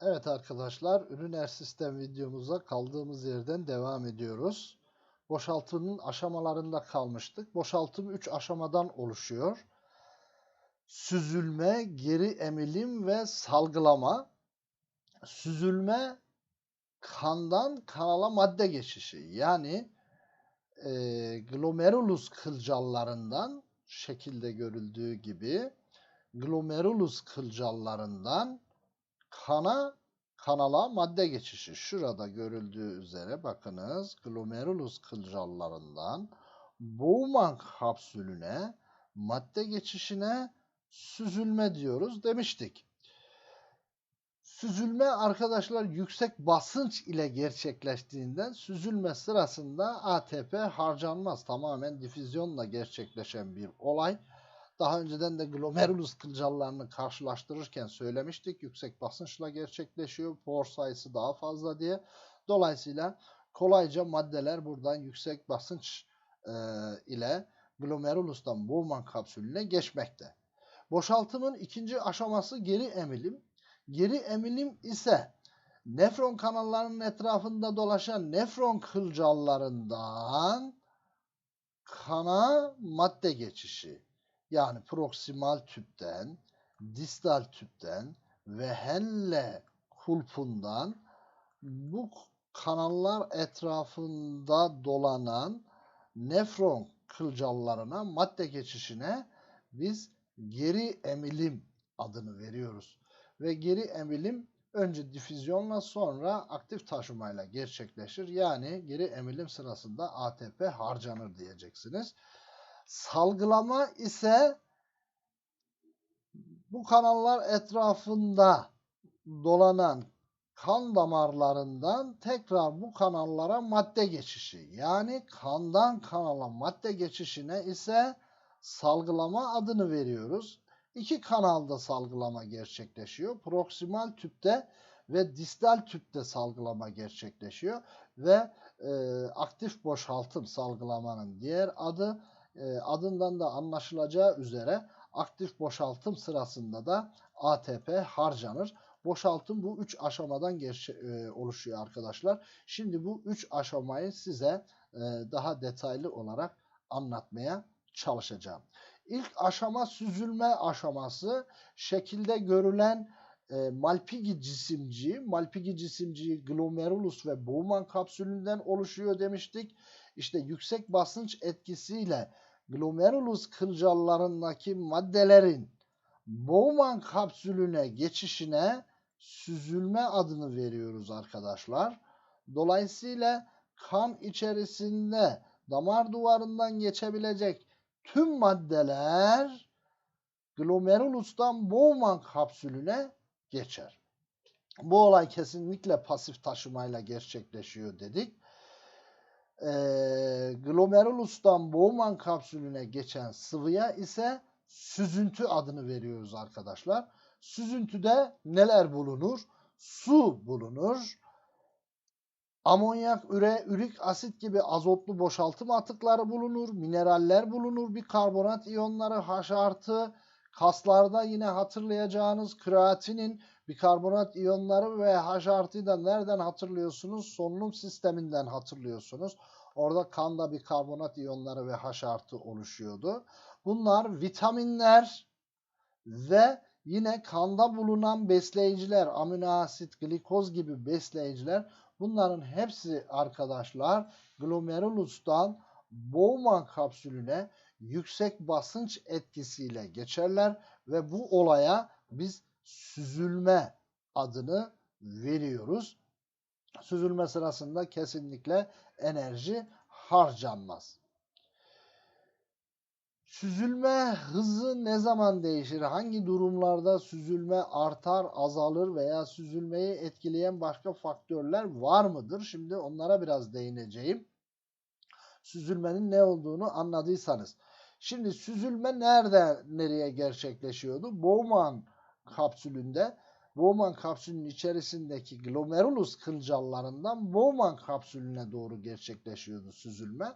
Evet arkadaşlar, ürüner sistem videomuza kaldığımız yerden devam ediyoruz. Boşaltımın aşamalarında kalmıştık. Boşaltım 3 aşamadan oluşuyor. Süzülme, geri emilim ve salgılama. Süzülme kandan kanala madde geçişi. Yani e, glomerulus kılcallarından şekilde görüldüğü gibi glomerulus kılcallarından kana kanala madde geçişi. Şurada görüldüğü üzere bakınız glomerulus kılcallarından Bowman kapsülüne madde geçişine süzülme diyoruz demiştik. Süzülme arkadaşlar yüksek basınç ile gerçekleştiğinden süzülme sırasında ATP harcanmaz. Tamamen difüzyonla gerçekleşen bir olay. Daha önceden de glomerulus kılcallarını karşılaştırırken söylemiştik. Yüksek basınçla gerçekleşiyor. Por sayısı daha fazla diye. Dolayısıyla kolayca maddeler buradan yüksek basınç e, ile glomerulustan Bowman kapsülüne geçmekte. Boşaltımın ikinci aşaması geri emilim. Geri emilim ise nefron kanallarının etrafında dolaşan nefron kılcallarından kana madde geçişi yani proksimal tüpten, distal tüpten ve helle kulpundan bu kanallar etrafında dolanan nefron kılcallarına madde geçişine biz geri emilim adını veriyoruz. Ve geri emilim önce difüzyonla sonra aktif taşımayla gerçekleşir. Yani geri emilim sırasında ATP harcanır diyeceksiniz. Salgılama ise bu kanallar etrafında dolanan kan damarlarından tekrar bu kanallara madde geçişi. Yani kandan kanala madde geçişine ise salgılama adını veriyoruz. İki kanalda salgılama gerçekleşiyor. Proksimal tüpte ve distal tüpte salgılama gerçekleşiyor ve e, aktif boşaltım salgılamanın diğer adı adından da anlaşılacağı üzere aktif boşaltım sırasında da ATP harcanır. Boşaltım bu üç aşamadan e, oluşuyor arkadaşlar. Şimdi bu üç aşamayı size e, daha detaylı olarak anlatmaya çalışacağım. İlk aşama süzülme aşaması. Şekilde görülen e, Malpighi cisimciği, Malpighi cisimciği glomerulus ve Bowman kapsülünden oluşuyor demiştik. İşte yüksek basınç etkisiyle glomerulus kılcallarındaki maddelerin Bowman kapsülüne geçişine süzülme adını veriyoruz arkadaşlar. Dolayısıyla kan içerisinde damar duvarından geçebilecek tüm maddeler glomerulustan Bowman kapsülüne geçer. Bu olay kesinlikle pasif taşımayla gerçekleşiyor dedik e, glomerulustan Bowman kapsülüne geçen sıvıya ise süzüntü adını veriyoruz arkadaşlar. Süzüntüde neler bulunur? Su bulunur. Amonyak, üre, ürik asit gibi azotlu boşaltım atıkları bulunur. Mineraller bulunur. Bir karbonat iyonları H artı. Kaslarda yine hatırlayacağınız kreatinin bikarbonat iyonları ve H artıyı nereden hatırlıyorsunuz? Solunum sisteminden hatırlıyorsunuz. Orada kanda bikarbonat iyonları ve H artı oluşuyordu. Bunlar vitaminler ve yine kanda bulunan besleyiciler, amino asit, glikoz gibi besleyiciler bunların hepsi arkadaşlar glomerulustan Bowman kapsülüne yüksek basınç etkisiyle geçerler ve bu olaya biz süzülme adını veriyoruz. Süzülme sırasında kesinlikle enerji harcanmaz. Süzülme hızı ne zaman değişir? Hangi durumlarda süzülme artar, azalır veya süzülmeyi etkileyen başka faktörler var mıdır? Şimdi onlara biraz değineceğim. Süzülmenin ne olduğunu anladıysanız. Şimdi süzülme nerede, nereye gerçekleşiyordu? Bowman kapsülünde Bowman kapsülünün içerisindeki glomerulus kılcallarından Bowman kapsülüne doğru gerçekleşiyordu süzülme.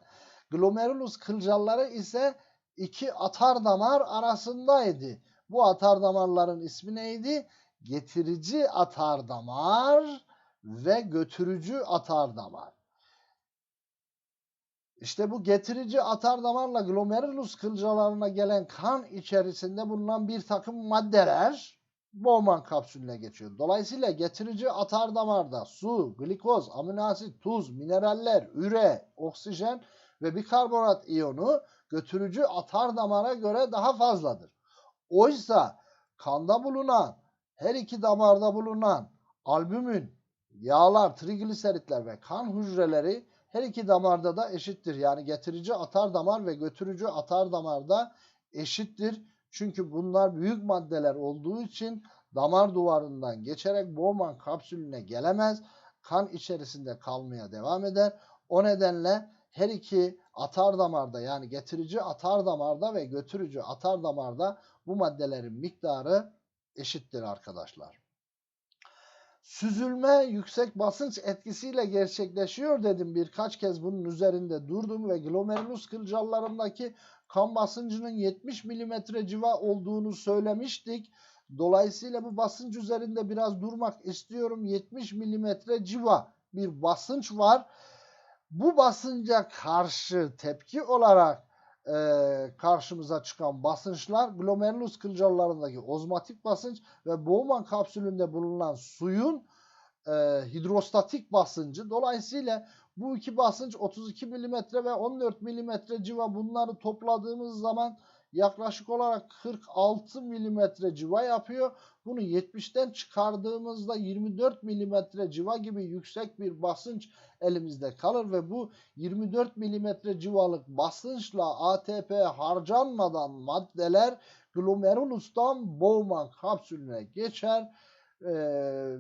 Glomerulus kılcalları ise iki atar damar arasındaydı. Bu atar damarların ismi neydi? getirici atar damar ve götürücü atar damar. İşte bu getirici atar damarla glomerulus kılcalarına gelen kan içerisinde bulunan bir takım maddeler Bowman kapsülüne geçiyor. Dolayısıyla getirici atar damarda su, glikoz, amino asit, tuz, mineraller, üre, oksijen ve bikarbonat iyonu götürücü atar damara göre daha fazladır. Oysa kanda bulunan, her iki damarda bulunan albümin, yağlar, trigliseritler ve kan hücreleri her iki damarda da eşittir. Yani getirici atar damar ve götürücü atar damarda eşittir. Çünkü bunlar büyük maddeler olduğu için damar duvarından geçerek Bowman kapsülüne gelemez. Kan içerisinde kalmaya devam eder. O nedenle her iki atar damarda yani getirici atar damarda ve götürücü atar damarda bu maddelerin miktarı eşittir arkadaşlar. Süzülme yüksek basınç etkisiyle gerçekleşiyor dedim. Birkaç kez bunun üzerinde durdum ve glomerulus kılcallarındaki kan basıncının 70 mm civa olduğunu söylemiştik. Dolayısıyla bu basınç üzerinde biraz durmak istiyorum. 70 mm civa bir basınç var. Bu basınca karşı tepki olarak e, karşımıza çıkan basınçlar glomerulus kılcallarındaki ozmatik basınç ve Bowman kapsülünde bulunan suyun e, hidrostatik basıncı. Dolayısıyla bu iki basınç 32 mm ve 14 mm civa bunları topladığımız zaman yaklaşık olarak 46 mm civa yapıyor. Bunu 70'ten çıkardığımızda 24 mm civa gibi yüksek bir basınç elimizde kalır ve bu 24 mm civalık basınçla ATP harcanmadan maddeler glomerulustan Bowman kapsülüne geçer ee,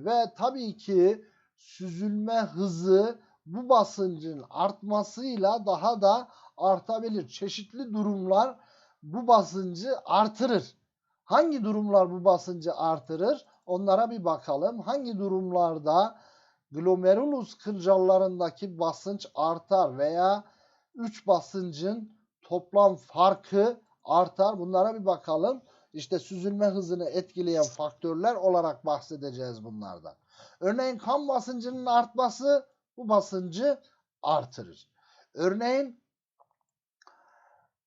ve tabii ki süzülme hızı bu basıncın artmasıyla daha da artabilir. Çeşitli durumlar bu basıncı artırır. Hangi durumlar bu basıncı artırır? Onlara bir bakalım. Hangi durumlarda glomerulus kılcallarındaki basınç artar veya 3 basıncın toplam farkı artar. Bunlara bir bakalım. İşte süzülme hızını etkileyen faktörler olarak bahsedeceğiz bunlardan. Örneğin kan basıncının artması bu basıncı artırır. Örneğin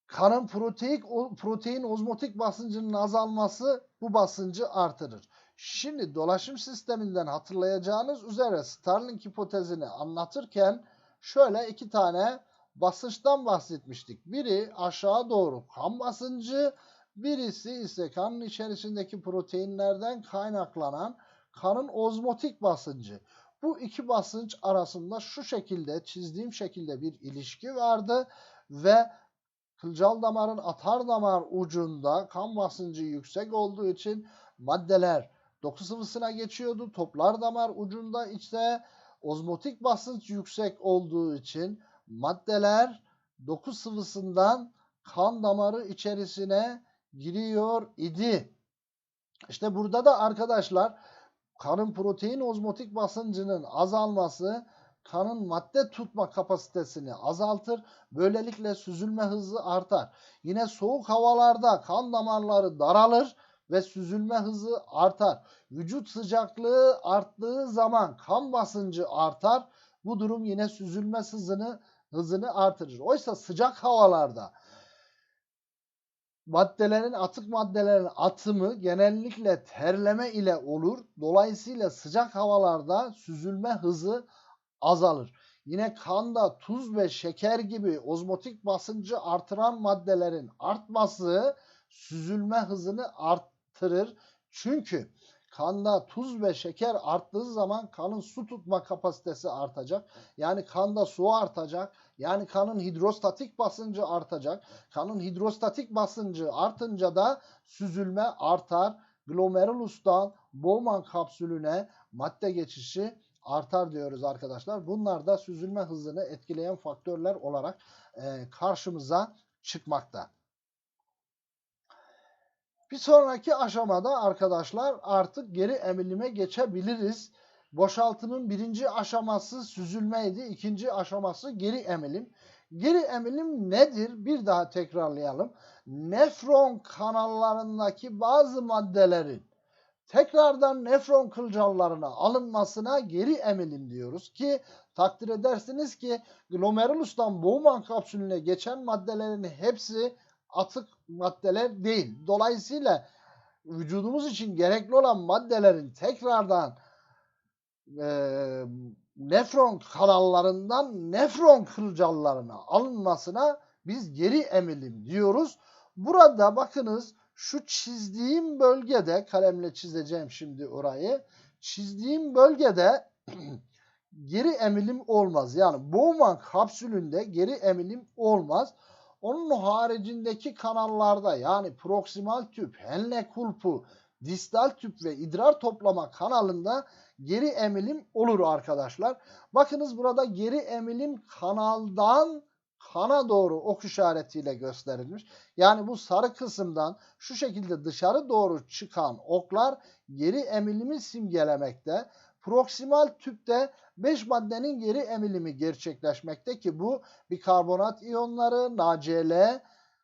kanın protein, protein ozmotik basıncının azalması bu basıncı artırır. Şimdi dolaşım sisteminden hatırlayacağınız üzere Starling hipotezini anlatırken şöyle iki tane basınçtan bahsetmiştik. Biri aşağı doğru kan basıncı, birisi ise kanın içerisindeki proteinlerden kaynaklanan kanın ozmotik basıncı. Bu iki basınç arasında şu şekilde çizdiğim şekilde bir ilişki vardı ve kılcal damarın atar damar ucunda kan basıncı yüksek olduğu için maddeler doku sıvısına geçiyordu. Toplar damar ucunda ise ozmotik basınç yüksek olduğu için maddeler doku sıvısından kan damarı içerisine giriyor idi. İşte burada da arkadaşlar kanın protein ozmotik basıncının azalması kanın madde tutma kapasitesini azaltır. Böylelikle süzülme hızı artar. Yine soğuk havalarda kan damarları daralır ve süzülme hızı artar. Vücut sıcaklığı arttığı zaman kan basıncı artar. Bu durum yine süzülme hızını hızını artırır. Oysa sıcak havalarda maddelerin atık maddelerin atımı genellikle terleme ile olur. Dolayısıyla sıcak havalarda süzülme hızı azalır. Yine kanda tuz ve şeker gibi ozmotik basıncı artıran maddelerin artması süzülme hızını arttırır. Çünkü kanda tuz ve şeker arttığı zaman kanın su tutma kapasitesi artacak. Yani kanda su artacak. Yani kanın hidrostatik basıncı artacak. Kanın hidrostatik basıncı artınca da süzülme artar. Glomerulustan Bowman kapsülüne madde geçişi artar diyoruz arkadaşlar. Bunlar da süzülme hızını etkileyen faktörler olarak karşımıza çıkmakta. Bir sonraki aşamada arkadaşlar artık geri emilime geçebiliriz. Boşaltımın birinci aşaması süzülmeydi. ikinci aşaması geri emilim. Geri emilim nedir? Bir daha tekrarlayalım. Nefron kanallarındaki bazı maddelerin tekrardan nefron kılcallarına alınmasına geri emilim diyoruz ki takdir edersiniz ki glomerulustan Bowman kapsülüne geçen maddelerin hepsi atık maddeler değil. Dolayısıyla vücudumuz için gerekli olan maddelerin tekrardan e, nefron kanallarından nefron kılcallarına alınmasına biz geri emilim diyoruz. Burada bakınız şu çizdiğim bölgede kalemle çizeceğim şimdi orayı. Çizdiğim bölgede geri emilim olmaz. Yani Bowman kapsülünde geri emilim olmaz. Onun haricindeki kanallarda yani proksimal tüp, Henle kulpu, distal tüp ve idrar toplama kanalında geri emilim olur arkadaşlar. Bakınız burada geri emilim kanaldan kana doğru ok işaretiyle gösterilmiş. Yani bu sarı kısımdan şu şekilde dışarı doğru çıkan oklar geri emilimi simgelemekte. Proksimal tüpte 5 maddenin geri emilimi gerçekleşmekte ki bu bikarbonat iyonları, NaCl,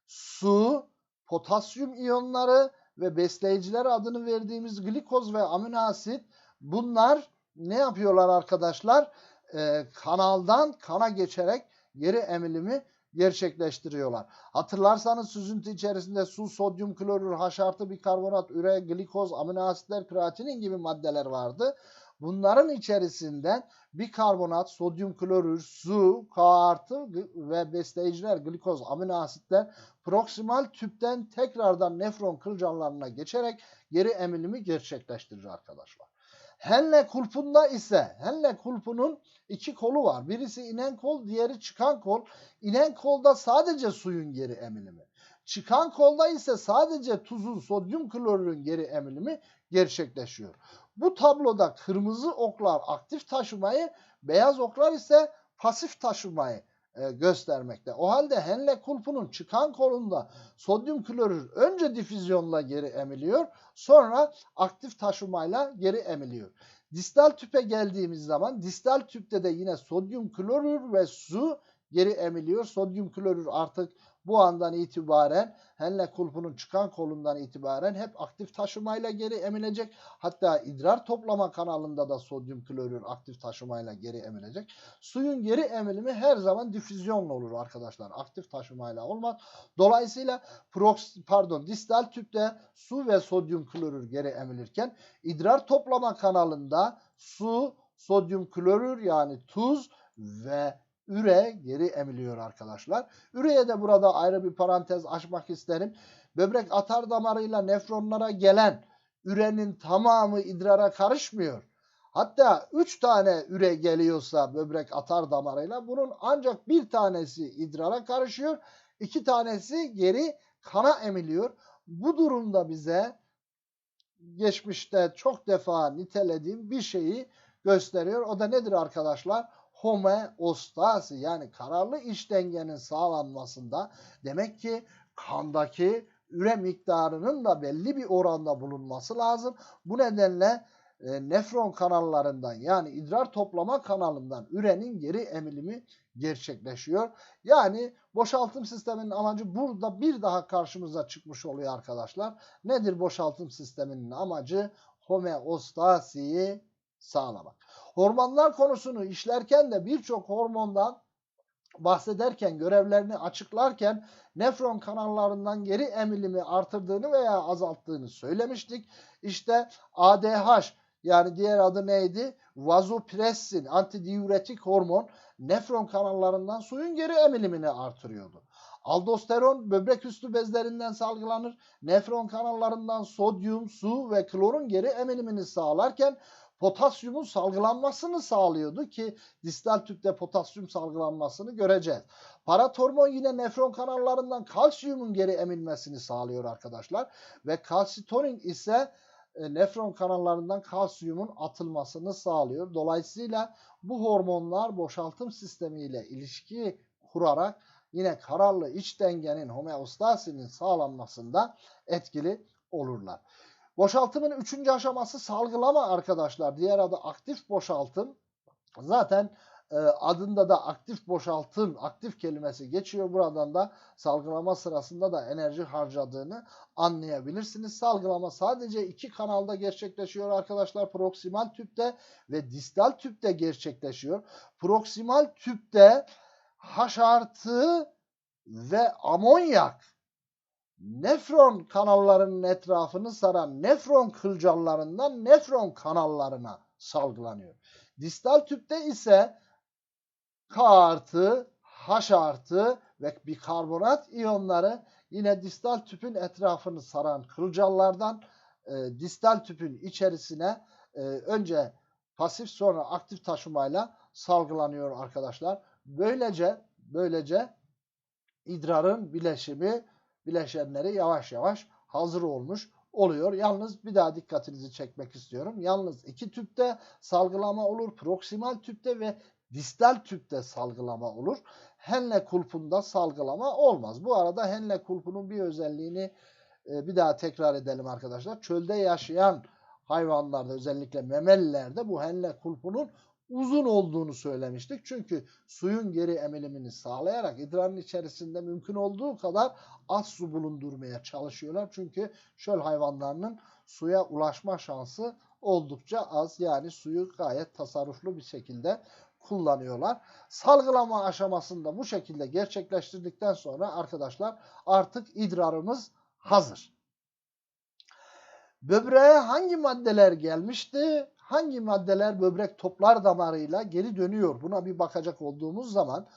su, potasyum iyonları ve besleyiciler adını verdiğimiz glikoz ve amino asit bunlar ne yapıyorlar arkadaşlar? Ee, kanaldan kana geçerek geri emilimi gerçekleştiriyorlar. Hatırlarsanız süzüntü içerisinde su, sodyum klorür, H artı bikarbonat, üre, glikoz, amino asitler, kreatinin gibi maddeler vardı. Bunların içerisinden bikarbonat, sodyum klorür, su, K artı ve besleyiciler, glikoz, amino asitler proksimal tüpten tekrardan nefron kılcallarına geçerek geri emilimi gerçekleştirir arkadaşlar. Henle kulpunda ise Henle kulpunun iki kolu var. Birisi inen kol, diğeri çıkan kol. İnen kolda sadece suyun geri emilimi. Çıkan kolda ise sadece tuzun, sodyum klorürün geri emilimi gerçekleşiyor. Bu tabloda kırmızı oklar aktif taşımayı, beyaz oklar ise pasif taşımayı e, göstermekte. O halde Henle kulpunun çıkan kolunda sodyum klorür önce difüzyonla geri emiliyor, sonra aktif taşımayla geri emiliyor. Distal tüpe geldiğimiz zaman distal tüpte de yine sodyum klorür ve su geri emiliyor. Sodyum klorür artık bu andan itibaren Henle kulpunun çıkan kolundan itibaren hep aktif taşımayla geri emilecek. Hatta idrar toplama kanalında da sodyum klorür aktif taşımayla geri emilecek. Suyun geri emilimi her zaman difüzyonla olur arkadaşlar. Aktif taşımayla olmaz. Dolayısıyla prox, pardon distal tüpte su ve sodyum klorür geri emilirken idrar toplama kanalında su, sodyum klorür yani tuz ve üre geri emiliyor arkadaşlar. Üreye de burada ayrı bir parantez açmak isterim. Böbrek atar damarıyla nefronlara gelen ürenin tamamı idrara karışmıyor. Hatta 3 tane üre geliyorsa böbrek atar damarıyla bunun ancak bir tanesi idrara karışıyor. iki tanesi geri kana emiliyor. Bu durumda bize geçmişte çok defa nitelediğim bir şeyi gösteriyor. O da nedir arkadaşlar? Homeostasi yani kararlı iç dengenin sağlanmasında demek ki kandaki üre miktarının da belli bir oranda bulunması lazım. Bu nedenle e, nefron kanallarından yani idrar toplama kanalından ürenin geri emilimi gerçekleşiyor. Yani boşaltım sisteminin amacı burada bir daha karşımıza çıkmış oluyor arkadaşlar. Nedir boşaltım sisteminin amacı? Homeostasiyi sağlamak. Hormonlar konusunu işlerken de birçok hormondan bahsederken, görevlerini açıklarken nefron kanallarından geri emilimi artırdığını veya azalttığını söylemiştik. İşte ADH yani diğer adı neydi? Vazopressin, antidiüretik hormon nefron kanallarından suyun geri emilimini artırıyordu. Aldosteron böbrek üstü bezlerinden salgılanır. Nefron kanallarından sodyum, su ve klorun geri emilimini sağlarken potasyumun salgılanmasını sağlıyordu ki distal tüpte potasyum salgılanmasını göreceğiz. Paratormon yine nefron kanallarından kalsiyumun geri emilmesini sağlıyor arkadaşlar. Ve kalsitonin ise e, nefron kanallarından kalsiyumun atılmasını sağlıyor. Dolayısıyla bu hormonlar boşaltım sistemiyle ilişki kurarak yine kararlı iç dengenin homeostasinin sağlanmasında etkili olurlar. Boşaltımın üçüncü aşaması salgılama arkadaşlar. Diğer adı aktif boşaltım. Zaten e, adında da aktif boşaltım, aktif kelimesi geçiyor. Buradan da salgılama sırasında da enerji harcadığını anlayabilirsiniz. Salgılama sadece iki kanalda gerçekleşiyor arkadaşlar. Proksimal tüpte ve distal tüpte gerçekleşiyor. Proksimal tüpte H artı ve amonyak nefron kanallarının etrafını saran nefron kılcallarından nefron kanallarına salgılanıyor. Distal tüpte ise K artı, H artı ve bikarbonat iyonları yine distal tüpün etrafını saran kılcallardan e, distal tüpün içerisine e, önce pasif sonra aktif taşımayla salgılanıyor arkadaşlar. Böylece böylece idrarın bileşimi bileşenleri yavaş yavaş hazır olmuş oluyor. Yalnız bir daha dikkatinizi çekmek istiyorum. Yalnız iki tüpte salgılama olur. Proksimal tüpte ve distal tüpte salgılama olur. Henle kulpunda salgılama olmaz. Bu arada henle kulpunun bir özelliğini e, bir daha tekrar edelim arkadaşlar. Çölde yaşayan hayvanlarda özellikle memelilerde bu henle kulpunun uzun olduğunu söylemiştik. Çünkü suyun geri emilimini sağlayarak idrarın içerisinde mümkün olduğu kadar az su bulundurmaya çalışıyorlar. Çünkü şöl hayvanlarının suya ulaşma şansı oldukça az. Yani suyu gayet tasarruflu bir şekilde kullanıyorlar. Salgılama aşamasında bu şekilde gerçekleştirdikten sonra arkadaşlar artık idrarımız hazır. Böbreğe hangi maddeler gelmişti? Hangi maddeler böbrek toplar damarıyla geri dönüyor? Buna bir bakacak olduğumuz zaman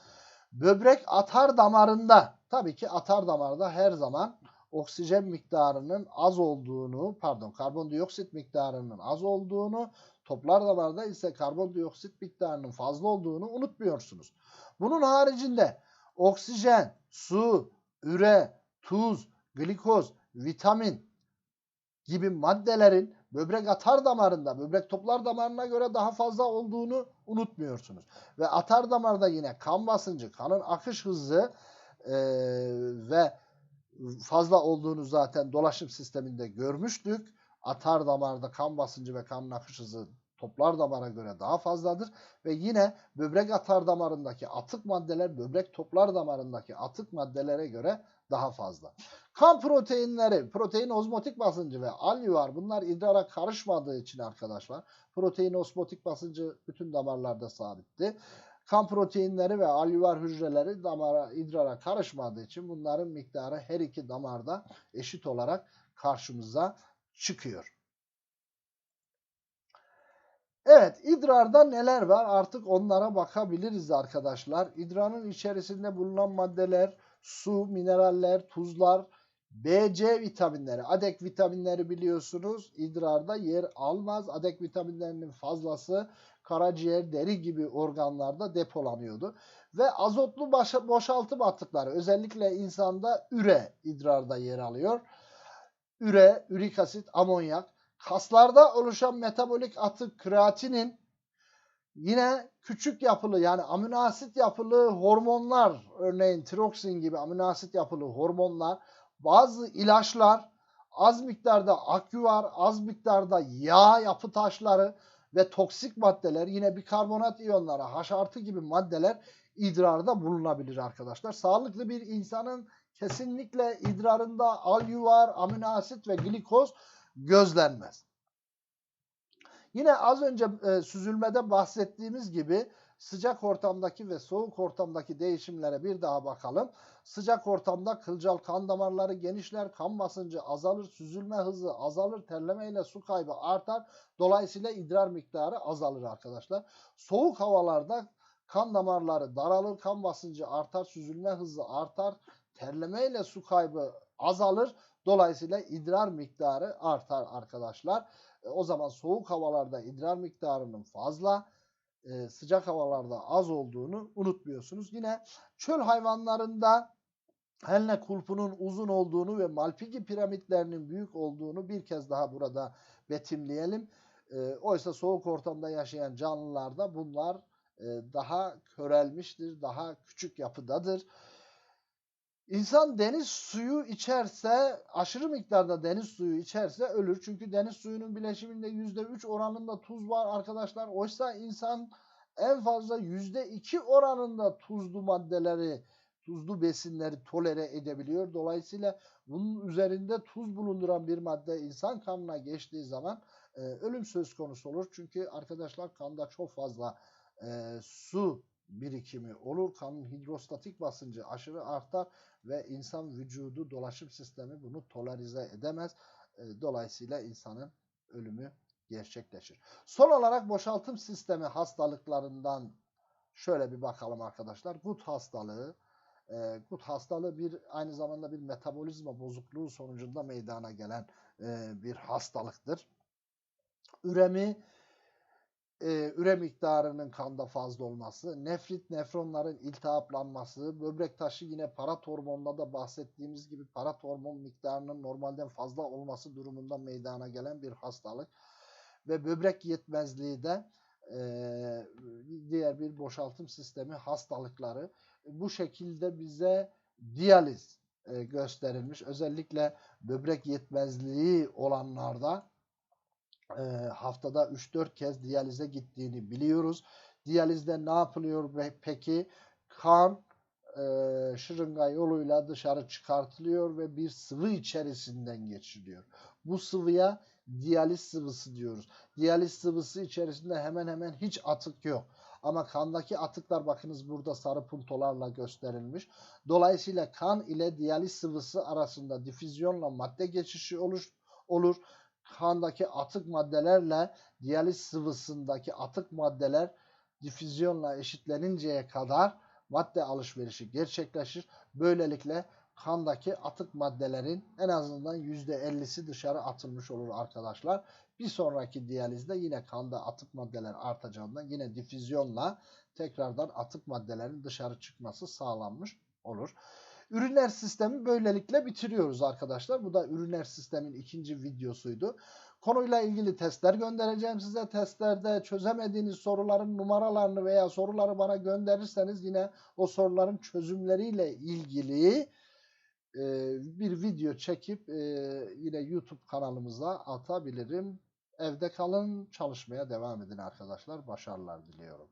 böbrek atar damarında tabii ki atar damarda her zaman oksijen miktarının az olduğunu, pardon karbondioksit miktarının az olduğunu, toplar damarda ise karbondioksit miktarının fazla olduğunu unutmuyorsunuz. Bunun haricinde oksijen, su, üre, tuz, glikoz, vitamin gibi maddelerin böbrek atar damarında, böbrek toplar damarına göre daha fazla olduğunu unutmuyorsunuz. Ve atar damarda yine kan basıncı, kanın akış hızı e, ve fazla olduğunu zaten dolaşım sisteminde görmüştük. Atar damarda kan basıncı ve kanın akış hızı toplar damara göre daha fazladır. Ve yine böbrek atar damarındaki atık maddeler böbrek toplar damarındaki atık maddelere göre daha fazla. Kan proteinleri, protein ozmotik basıncı ve alüvar bunlar idrara karışmadığı için arkadaşlar protein ozmotik basıncı bütün damarlarda sabitti. Kan proteinleri ve alüvar hücreleri damara, idrara karışmadığı için bunların miktarı her iki damarda eşit olarak karşımıza çıkıyor. Evet idrarda neler var artık onlara bakabiliriz arkadaşlar. İdrarın içerisinde bulunan maddeler su, mineraller, tuzlar, BC vitaminleri, adek vitaminleri biliyorsunuz idrarda yer almaz. Adek vitaminlerinin fazlası karaciğer, deri gibi organlarda depolanıyordu. Ve azotlu boşaltım atıkları özellikle insanda üre idrarda yer alıyor. Üre, ürik asit, amonyak. Kaslarda oluşan metabolik atık kreatinin Yine küçük yapılı yani amino asit yapılı hormonlar örneğin tiroksin gibi amino asit yapılı hormonlar, bazı ilaçlar, az miktarda akü var, az miktarda yağ yapı taşları ve toksik maddeler yine bikarbonat iyonları, H artı gibi maddeler idrarda bulunabilir arkadaşlar. Sağlıklı bir insanın kesinlikle idrarında alyuvar, amino asit ve glikoz gözlenmez. Yine az önce e, süzülmede bahsettiğimiz gibi sıcak ortamdaki ve soğuk ortamdaki değişimlere bir daha bakalım. Sıcak ortamda kılcal kan damarları genişler, kan basıncı azalır, süzülme hızı azalır, terleme ile su kaybı artar. Dolayısıyla idrar miktarı azalır arkadaşlar. Soğuk havalarda kan damarları daralır, kan basıncı artar, süzülme hızı artar, terleme ile su kaybı azalır. Dolayısıyla idrar miktarı artar arkadaşlar. E, o zaman soğuk havalarda idrar miktarının fazla, e, sıcak havalarda az olduğunu unutmuyorsunuz. Yine çöl hayvanlarında Helne kulpunun uzun olduğunu ve Malpighi piramitlerinin büyük olduğunu bir kez daha burada betimleyelim. E, oysa soğuk ortamda yaşayan canlılarda bunlar daha körelmiştir, daha küçük yapıdadır. İnsan deniz suyu içerse, aşırı miktarda deniz suyu içerse ölür. Çünkü deniz suyunun bileşiminde %3 oranında tuz var arkadaşlar. Oysa insan en fazla %2 oranında tuzlu maddeleri, tuzlu besinleri tolere edebiliyor. Dolayısıyla bunun üzerinde tuz bulunduran bir madde insan kanına geçtiği zaman e, ölüm söz konusu olur. Çünkü arkadaşlar kanda çok fazla e, su birikimi olur. Kanın hidrostatik basıncı aşırı artar ve insan vücudu dolaşım sistemi bunu tolerize edemez. E, dolayısıyla insanın ölümü gerçekleşir. Son olarak boşaltım sistemi hastalıklarından şöyle bir bakalım arkadaşlar. Gut hastalığı. E, gut hastalığı bir aynı zamanda bir metabolizma bozukluğu sonucunda meydana gelen e, bir hastalıktır. Üremi e, üre miktarının kanda fazla olması, nefrit nefronların iltihaplanması, böbrek taşı yine parat hormonla da bahsettiğimiz gibi parat hormon miktarının normalden fazla olması durumunda meydana gelen bir hastalık ve böbrek yetmezliği de e, diğer bir boşaltım sistemi hastalıkları bu şekilde bize diyaliz e, gösterilmiş. Özellikle böbrek yetmezliği olanlarda e, haftada 3-4 kez diyalize gittiğini biliyoruz. Diyalizde ne yapılıyor peki? Kan e, şırınga yoluyla dışarı çıkartılıyor ve bir sıvı içerisinden geçiriliyor. Bu sıvıya diyaliz sıvısı diyoruz. Diyaliz sıvısı içerisinde hemen hemen hiç atık yok. Ama kandaki atıklar bakınız burada sarı puntolarla gösterilmiş. Dolayısıyla kan ile diyaliz sıvısı arasında difüzyonla madde geçişi olur. olur. Kandaki atık maddelerle diyaliz sıvısındaki atık maddeler difüzyonla eşitleninceye kadar madde alışverişi gerçekleşir. Böylelikle kandaki atık maddelerin en azından %50'si dışarı atılmış olur arkadaşlar. Bir sonraki diyalizde yine kanda atık maddeler artacağından yine difüzyonla tekrardan atık maddelerin dışarı çıkması sağlanmış olur. Üriner sistemi böylelikle bitiriyoruz arkadaşlar. Bu da üriner sistemin ikinci videosuydu. Konuyla ilgili testler göndereceğim size. Testlerde çözemediğiniz soruların numaralarını veya soruları bana gönderirseniz yine o soruların çözümleriyle ilgili bir video çekip yine YouTube kanalımıza atabilirim. Evde kalın, çalışmaya devam edin arkadaşlar. Başarılar diliyorum.